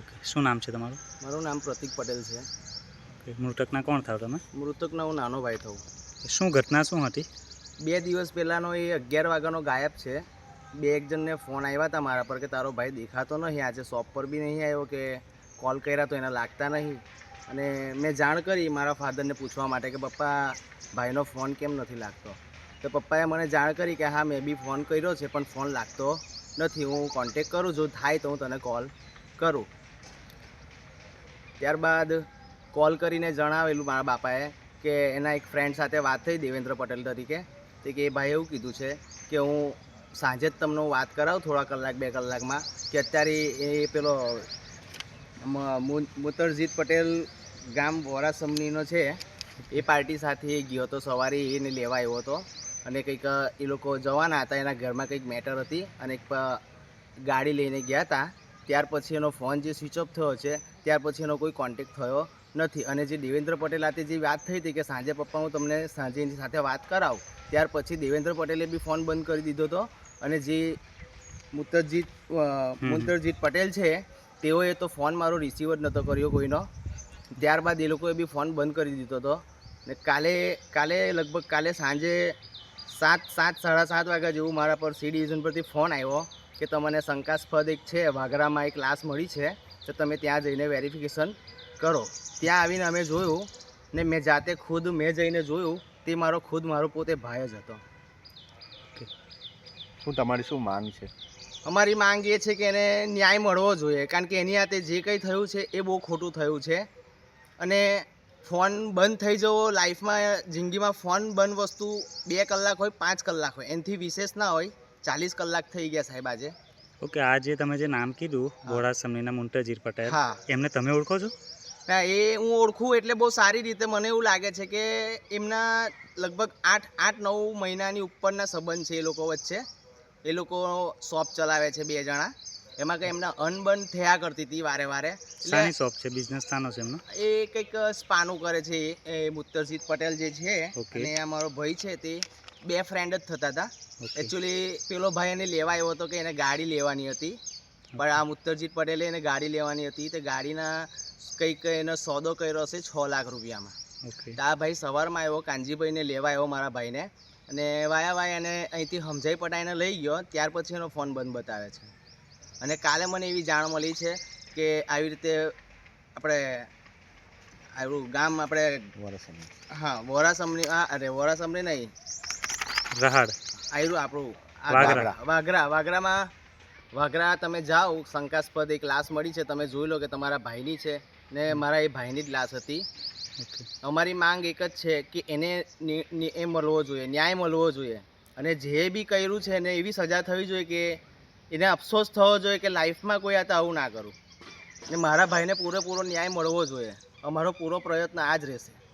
Okay શું નામ છે તમારું? મારું નામ પ્રતિક પટેલ છે. ઓકે મૃતકના કોણ થાવ તમે? મૃતકનો હું નાનો ભાઈ થઉં. શું ઘટના શું હતી? બે દિવસ પહેલાંનો એ અગિયાર વાગ્યાનો ગાયબ છે. બે એક જણને ફોન આવ્યા હતા મારા પર કે તારો ભાઈ દેખાતો નહીં આજે શોપ પર બી નહીં આવ્યો કે કોલ કર્યા તો એને લાગતા નહીં. અને મેં જાણ કરી મારા ફાધરને પૂછવા માટે કે પપ્પા ભાઈનો ફોન કેમ નથી લાગતો? તો પપ્પાએ મને જાણ કરી કે હા મેં બી ફોન કર્યો છે પણ ફોન લાગતો નથી. હું કોન્ટેક કરું જો થાય તો હું તને કોલ કરું. ત્યારબાદ કોલ કરીને જણાવેલું મારા બાપાએ કે એના એક ફ્રેન્ડ સાથે વાત થઈ દેવેન્દ્ર પટેલ તરીકે. તે કે એ ભાઈ એવું કીધું છે કે હું સાંજે જ તમને વાત કરાવું થોડા કલાક, બે કલાકમાં, કે અત્યારે એ પેલો મુતરજીત પટેલ ગામ વોરાસમનીનો છે. એ પાર્ટી સાથે ગયો હતો સવારે એને લેવા આવ્યો હતો. અને કંઈક, એ લોકો જવાના હતા, એના ઘરમાં કંઈક મેટર હતી અને એક ગાડી લઈને ગયા હતા. ત્યાર પછી એનો ફોન જે સ્વિચ ઓફ થયો છે ત્યાર પછી એનો કોઈ કોન્ટેક્ટ થયો નથી. અને જે દેવેન્દ્ર પટેલ હાથે જે વાત થઈ હતી કે સાંજે પપ્પા હું તમને સાંજે એની સાથે વાત કરાવું ત્યાર પછી દેવેન્દ્ર પટેલે બી ફોન બંધ કરી દીધો હતો. અને જે મુત્તરજીત મુતરજીત પટેલ છે તેઓએ તો ફોન મારો રિસીવ જ નહોતો કર્યો કોઈનો. ત્યારબાદ એ લોકોએ બી ફોન બંધ કરી દીધો હતો. ને કાલે કાલે લગભગ કાલે સાંજે સાત સાત સાડા સાત વાગ્યા જેવું મારા પર સી ડિવિઝન પરથી ફોન આવ્યો કે તમને શંકાસ્પદ એક છે વાઘરામાં એક લાશ મળી છે. તો તમે ત્યાં જઈને વેરિફિકેશન કરો. ત્યાં આવીને અમે જોયું ને મેં જાતે ખુદ મેં જઈને જોયું તે મારો ખુદ મારો પોતે ભાઈ જ હતો. શું તમારી શું માંગ છે? અમારી માંગ એ છે કે એને ન્યાય મળવો જોઈએ કારણ કે એની હાથે જે કંઈ થયું છે એ બહુ ખોટું થયું છે. અને ફોન બંધ થઈ જવો લાઈફમાં જિંદગીમાં ફોન બંધ વસ્તુ બે કલાક હોય પાંચ કલાક હોય એનાથી વિશેષ ના હોય ચાલીસ કલાક થઈ ગયા સાહેબ આજે. ઓકે આ જે તમે જે નામ કીધું ગોળા સમનીના મુંતજીર પટેલ એમને તમે ઓળખો છો? ના એ હું ઓળખું એટલે બહુ સારી રીતે મને એવું લાગે છે કે એમના લગભગ આઠ આઠ નવ મહિનાની ઉપરના સંબંધ છે એ લોકો વચ્ચે. એ લોકો શોપ ચલાવે છે બે જણા. એમાં કંઈ એમના અનબન થયા કરતી હતી વારે વારે. શાની શોપ છે? બિઝનેસ સ્થાનો છે એમનો? એ કંઈક સ્પાનું કરે છે એ- મુત્તરજીત પટેલ જે છે. અને અમારો ભાઈ છે તે બે ફ્રેન્ડ જ થતા હતા. એકચ્યુઅલી પેલો ભાઈ એને લેવા આવ્યો હતો કે એને ગાડી લેવાની હતી. પણ આમ ઉત્તરજીત પટેલે એને ગાડી લેવાની હતી તે ગાડીના કંઈક એનો સોદો કર્યો હશે છ લાખ રૂપિયામાં. ઓકે તો આ ભાઈ સવારમાં આવ્યો કાનજીભાઈને લેવા આવ્યો મારા ભાઈને. અને વાયા વાયા એને અહીંથી સમજાઈ પટાઈને લઈ ગયો ત્યાર પછી એનો ફોન બંધ બતાવે છે. અને કાલે મને એવી જાણ મળી છે કે આવી રીતે આપણે આવ્યું ગામ આપણે વરસની હા વોરાસમની હા અરે વોરાસમની નહીં. રહાડ. આવ્યું આપણું. વાઘરા. વાઘરામાં વાગરા તમે જાઓ શંકાસ્પદ એક લાશ મળી છે. તમે જોઈ લો કે તમારા ભાઈની છે ને મારા એ ભાઈની જ લાશ હતી. અમારી માંગ એક જ છે કે એને ની- ની- એ મળવો જોઈએ ન્યાય મળવો જોઈએ. અને જે બી કર્યું છે એને એવી સજા થવી જોઈએ કે એને અફસોસ થવો જોઈએ કે લાઈફમાં કોઈ આતા આવું ના કરું. ને મારા ભાઈને પૂરેપૂરો ન્યાય મળવો જોઈએ. અમારો પૂરો પ્રયત્ન આ જ રહેશે.